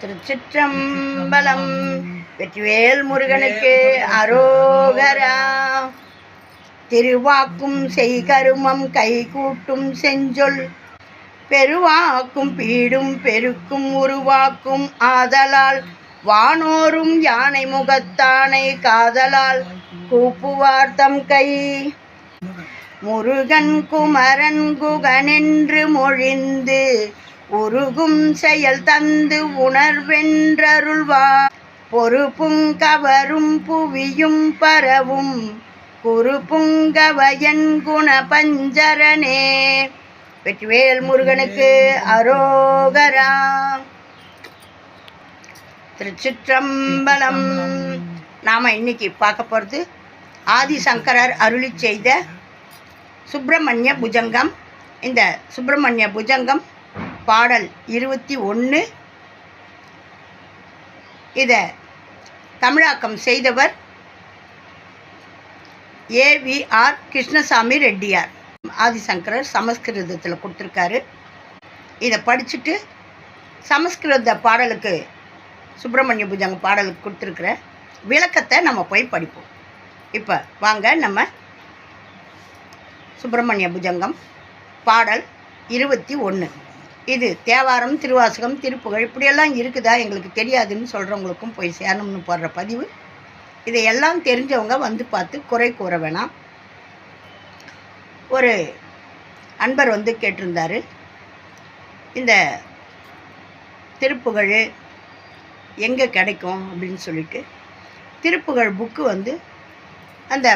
திருச்சிற்றம்பலம் வெற்றிவேல் முருகனுக்கு அரோகரா. திருவாக்கும் செய்கருமம் கைகூட்டும் செஞ்சொல். பெருவாக்கும் பீடும் பெருக்கும் உருவாக்கும் ஆதலால். வானோரும் யானை முகத்தானை காதலால். கூப்புவார்த்தம் கை. முருகன் குமரன் குகனென்று மொழிந்து. உருகும் செயல் தந்து உணர்வென்றருள்வார். பொறுப்புங் கவரும் புவியும் பரவும். குறுப்புங்கவயன் குண பஞ்சரனே வெற்றிவேல் முருகனுக்கு அரோகரா. திருச்சிற்றம்பலம். நாம் இன்னைக்கு பார்க்க போகிறது ஆதிசங்கரர் அருளி செய்த சுப்பிரமணிய புஜங்கம். இந்த சுப்பிரமணிய புஜங்கம் பாடல் இருபத்தி ஒன்று இதை தமிழாக்கம் செய்தவர் ஏவிஆர் கிருஷ்ணசாமி ரெட்டியார். ஆதிசங்கரர் சமஸ்கிருதத்தில் கொடுத்துருக்காரு. இதை படிச்சுட்டு சமஸ்கிருத பாடலுக்கு சுப்பிரமணிய புஜங்க பாடலுக்கு கொடுத்துருக்குற விளக்கத்தை நம்ம போய் படிப்போம். இப்போ வாங்க நம்ம சுப்பிரமணிய புஜங்கம் பாடல் இருபத்தி ஒன்று இது தேவாரம் திருவாசகம் திருப்புகழ் இப்படியெல்லாம் இருக்குதா எங்களுக்கு தெரியாதுன்னு சொல்கிறவங்களுக்கும் போய் சேரணும்னு போடுற பதிவு. இதையெல்லாம் தெரிஞ்சவங்க வந்து பார்த்து குறை கூற வேணாம். ஒரு அன்பர் வந்து கேட்டிருந்தாரு. இந்த திருப்புகழ் எங்கே கிடைக்கும் அப்படின்னு சொல்லிட்டு. திருப்புகழ் புக்கு வந்து அந்த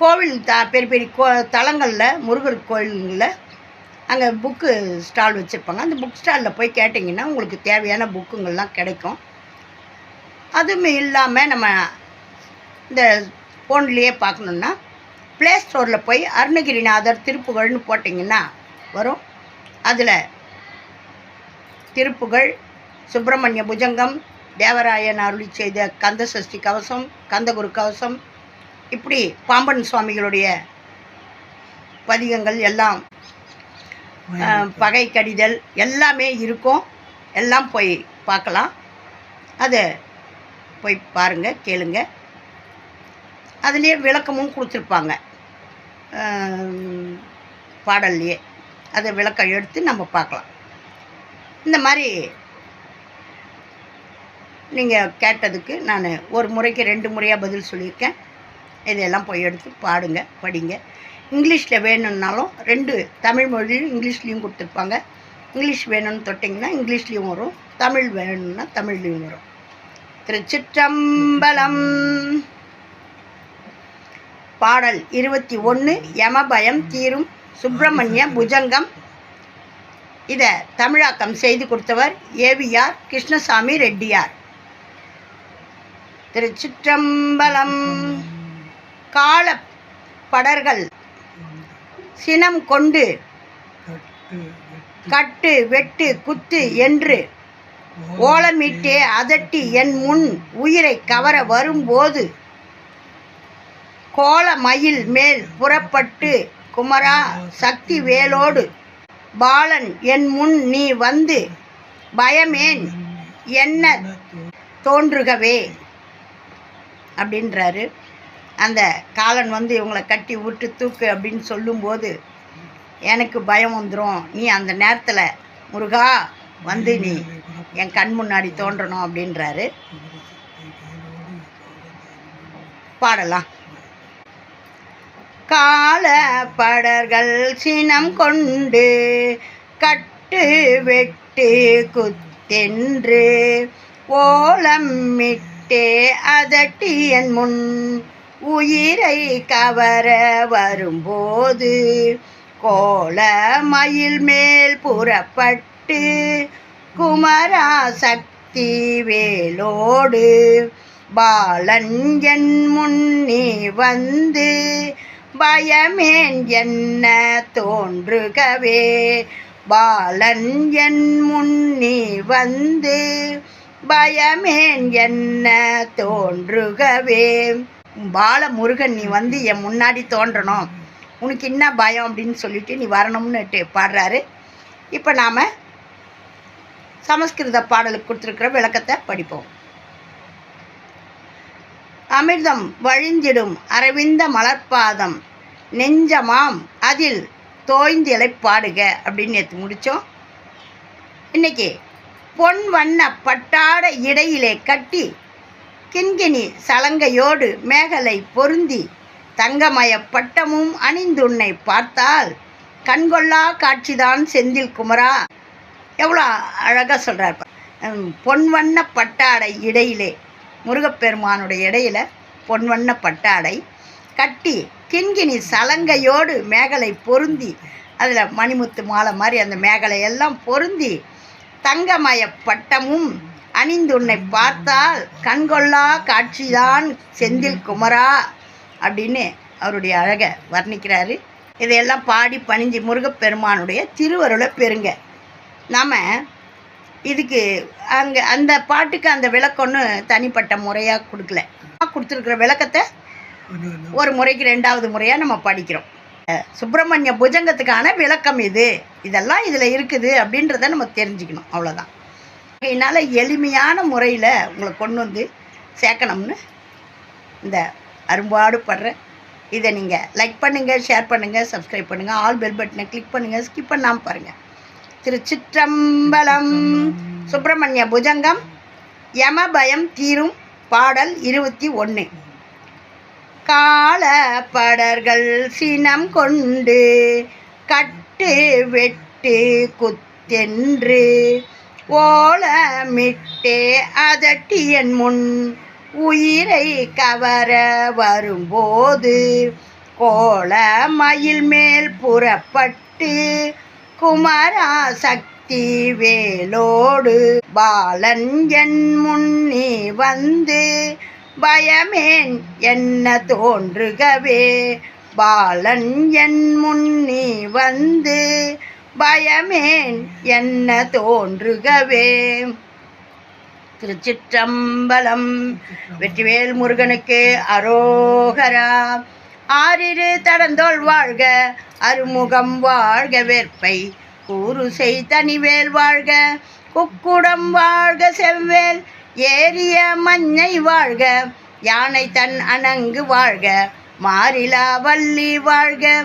கோவில் த பெரிய பெரிய கோ தலங்களில் முருகர் கோயில்களில் அங்கே புக்கு ஸ்டால் வச்சுருப்பாங்க. அந்த புக் ஸ்டாலில் போய் கேட்டிங்கன்னா உங்களுக்கு தேவையான புக்குங்கள்லாம் கிடைக்கும். அதுவும் இல்லாமல் நம்ம இந்த ஃபோன்லேயே பார்க்கணுன்னா ப்ளே ஸ்டோரில் போய் அருணகிரிநாதர் திருப்புகழ்னு போட்டிங்கன்னா வரும். அதில் திருப்புகழ் சுப்பிரமணிய புஜங்கம் தேவராயன் அருளி செய்த கந்த சஷ்டி கவசம் கந்தகுரு கவசம் இப்படி பாம்பன் சுவாமிகளுடைய பதிகங்கள் எல்லாம் பகை கடிதல் எல்லாமே இருக்கும். எல்லாம் போய் பார்க்கலாம். அதை போய் பாருங்கள் கேளுங்க. அதுலேயே விளக்கமும் கொடுத்துருப்பாங்க. பாடல்லையே. அதை விளக்கம் எடுத்து நம்ம பார்க்கலாம். இந்த மாதிரி நீங்கள் கேட்டதுக்கு நான் ஒரு முறைக்கு ரெண்டு முறையாக பதில் சொல்லியிருக்கேன். இதையெல்லாம் போய் எடுத்து பாடுங்க படிங்க. இங்கிலீஷில் வேணும்னாலும் ரெண்டு தமிழ் மொழியும் இங்கிலீஷ்லேயும் கொடுத்துருப்பாங்க. இங்கிலீஷ் வேணும்னு தொட்டிங்கன்னா இங்கிலீஷ்லேயும் வரும். தமிழ் வேணும்னா தமிழ்லேயும் வரும். திருச்சிற்றம்பலம். பாடல் இருபத்தி ஒன்று யமபயம் தீரும் சுப்பிரமணிய புஜங்கம். இதை தமிழாக்கம் செய்து கொடுத்தவர் ஏவிஆர் கிருஷ்ணசாமி ரெட்டியார். திருச்சிற்றம்பலம். கால படர்கள் சினம் கொண்டு கட்டு வெட்டு. குத்து என்று ஓலமிட்டே அதட்டி என் முன் உயிரை கவர வரும்போது கோல மயில் மேல் புறப்பட்டு குமரா சக்தி வேலோடு பாலன் என் முன் நீ வந்து பயமேன் என்ன தோன்றுகவே? அப்படின்றாரு. அந்த காலன் வந்து இவங்களை கட்டி விட்டு தூக்கு அப்படின்னு சொல்லும்போது எனக்கு பயம் வந்துடும் நீ அந்த நேரத்தில் முருகா வந்து நீ என் கண் முன்னாடி தோன்றணும் அப்படின்றாரு. பாடலாம். கால படர்கள் சினம் கொண்டு கட்டு வெட்டு குத்தென்று ஓலமிட்டே அதட்டி என் முன் உயிரை கவர வரும்போது கோல மயில் மேல் புறப்பட்டு குமரா சக்தி வேலோடு பாலன் என் முன்னி வந்து பயமேன் என்ன தோன்றுகவே? பாலன் என் முன்னி வந்து பயமேன் என்ன தோன்றுகவே? பால முருகன் நீ வந்து என் முன்னாடி தோன்றணும். உனக்கு என்ன பயம் அப்படின்னு சொல்லிட்டு நீ வரணும்னுட்டு பாடுறாரு. இப்போ நாம் சமஸ்கிருத பாடலுக்கு கொடுத்துருக்கிற விளக்கத்தை படிப்போம். அமிர்தம் வழிந்திடும் அரவிந்த மலர்பாதம் நெஞ்சமாம் அதில் தோய்ந்திலை பாடுக அப்படின்னு நேற்று முடித்தோம் இன்னைக்கு பொன் வண்ண பட்டாட இடையிலே கட்டி கிண்கிணி சலங்கையோடு மேகலை பொருந்தி தங்கமய பட்டமும் அணிந்துன்னை பார்த்தால் கண்கொள்ளா காட்சிதான் செந்தில் குமரா. எவ்வளோ அழகாக சொல்கிறார் பொன் வண்ண பட்டாடை இடையிலே முருகப்பெருமானுடைய இடையில பொன் வண்ண பட்டாடை கட்டி கிண்கிணி சலங்கையோடு மேகலை பொருந்தி அதில் மணிமுத்து மாலை மாதிரி அந்த மேகலை எல்லாம் பொருந்தி தங்கமய பட்டமும் அணிந்து உன்னை பார்த்தால் கண்கொள்ளா காட்சிதான் செந்தில் குமரா அப்படின்னு அவருடைய அழகை வர்ணிக்கிறாரு. இதையெல்லாம் பாடி பணிஞ்சு முருகப்பெருமானுடைய திருவருளை பெறுங்க. நாம் இதுக்கு அங்கே அந்த பாட்டுக்கு அந்த விளக்கம்னு தனிப்பட்ட முறையாக கொடுக்கல. கொடுத்துருக்குற விளக்கத்தை ஒரு முறைக்கு ரெண்டாவது முறையாக நம்ம படிக்கிறோம். சுப்பிரமணிய புஜங்கத்துக்கான விளக்கம் இது. இதெல்லாம் இதில் இருக்குது அப்படின்றத நம்ம தெரிஞ்சுக்கணும். அவ்வளோதான் அதனால் எளிமையான முறையில் உங்களை கொண்டு வந்து சேர்க்கணும்னு இந்த அரும்பாடு படுறேன் இதை நீங்கள் லைக் பண்ணுங்கள் ஷேர் பண்ணுங்கள் சப்ஸ்கிரைப் பண்ணுங்கள் ஆல் பெல் பட்டனை கிளிக் பண்ணுங்கள் ஸ்கிப் பண்ணாமல் பாருங்கள் திருச்சிற்றம்பலம் சுப்பிரமணிய புஜங்கம் யம பயம் தீரும் பாடல் இருபத்தி ஒன்று காலப்படர்கள் சினம் கொண்டு கட்டு வெட்டு குத்தென்று ஓலமிட்டே அதட்டியன் முன் உயிரை கவர வரும்போது கோல மயில் மேல் புறப்பட்டு குமரா சக்தி வேலோடு பாலன் என் முன்னி வந்து பயமேன் என்ன தோன்றுகவே? பாலன் என் முன்னி வந்து பயமேன் என்ன தோன்றுகவே? திருச்சிற்றம்பலம் வெற்றிவேல் முருகனுக்கு அரோகரா. ஆறிரு தடந்தோள் வாழ்க அருமுகம் வாழ்க வேற்பை கூறு செய் தனிவேல் வாழ்க. குக்குடம் வாழ்க செவ்வேல் ஏரிய மஞ்சை வாழ்க. யானை தன் அணங்கு வாழ்க மாறிலா வள்ளி வாழ்க.